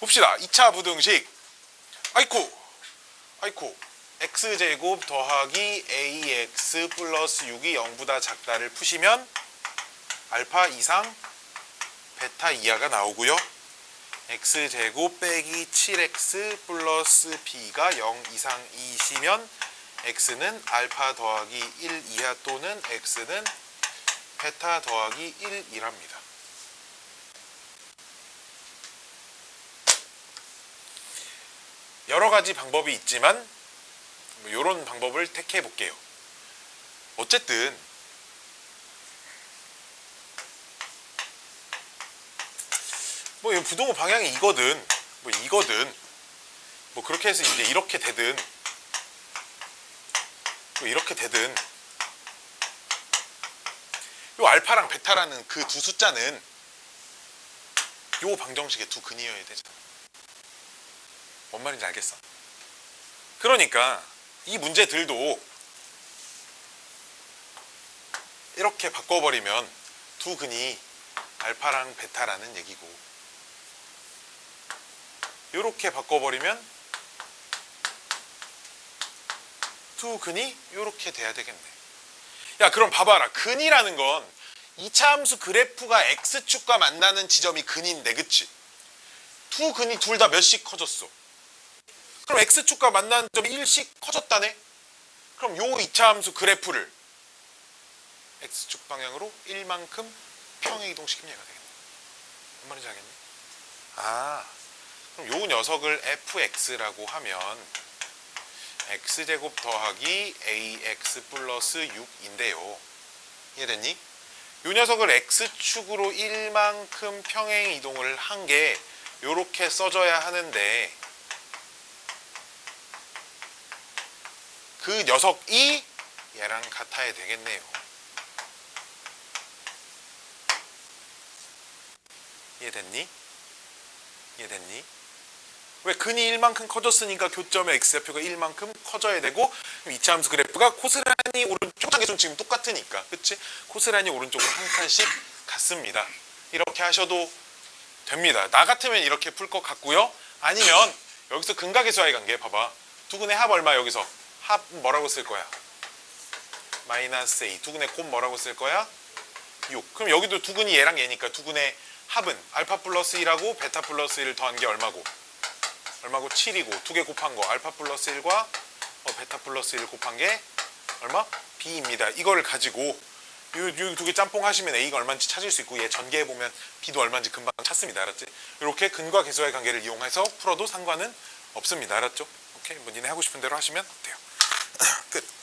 봅시다. 2차 부등식. 아이쿠. 아이쿠. x제곱 더하기 ax 플러스 6이 0보다 작다를 푸시면 알파 이상 베타 이하가 나오고요. x제곱 빼기 7x 플러스 b가 0 이상이시면 x는 알파 더하기 1 이하 또는 x는 베타 더하기 1이랍니다. 여러 가지 방법이 있지만 이런 방법을 택해 볼게요. 어쨌든 뭐이 부동호 방향이 이거든 뭐 이거든 뭐 그렇게 해서 이제 이렇게 되든 뭐 이렇게 되든 요 알파랑 베타라는 그 두 숫자는 요 방정식의 두 근이어야 되잖아. 뭔 말인지 알겠어? 그러니까 이 문제들도 이렇게 바꿔버리면 두 근이 알파랑 베타라는 얘기고 이렇게 바꿔버리면 두 근이 이렇게 돼야 되겠네. 야 그럼 봐봐라. 근이라는 건 2차 함수 그래프가 x축과 만나는 지점이 근인데 그치? 두 근이 둘 다 몇씩 커졌어. 그럼 x축과 만나는 점이 1씩 커졌다네? 그럼 요 2차 함수 그래프를 x축 방향으로 1만큼 평행 이동시키면 얘가 되겠네. 뭔 말인지 알겠니? 아, 그럼 요 녀석을 fx라고 하면 x제곱 더하기 ax 플러스 6인데요. 이해됐니? 요 녀석을 x축으로 1만큼 평행 이동을 한 게 요렇게 써져야 하는데 그 녀석이 얘랑 같아야 되겠네요. 이해됐니? 이해됐니? 왜 근이 1만큼 커졌으니까 교점의 x좌표가 1만큼 커져야 되고 2차 함수 그래프가 코스란히 오른쪽 한개좀 지금 똑같으니까 그치? 코스란히 오른쪽으로 한 칸씩 갔습니다. 이렇게 하셔도 됩니다. 나 같으면 이렇게 풀 것 같고요. 아니면 여기서 근각의 수와의 관계 봐봐. 두근의 합 얼마 여기서? 합 뭐라고 쓸 거야? 마이너스 a. 두근의 곱 뭐라고 쓸 거야? 6. 그럼 여기도 두근이 얘랑 얘니까 두근의 합은 알파 플러스 1하고 베타 플러스 1을 더한 게 얼마고? 얼마고? 7이고 두 개 곱한 거 알파 플러스 1과 어, 베타 플러스 1 곱한 게 얼마? b입니다. 이거를 가지고 이두개 짬뽕 하시면 a가 얼마인지 찾을 수 있고 얘 전개해 보면 b도 얼마인지 금방 찾습니다. 알았지? 이렇게 근과 계수의 관계를 이용해서 풀어도 상관은 없습니다. 알았죠? 오케이. 뭐 니네 하고 싶은 대로 하시면 돼요. Good.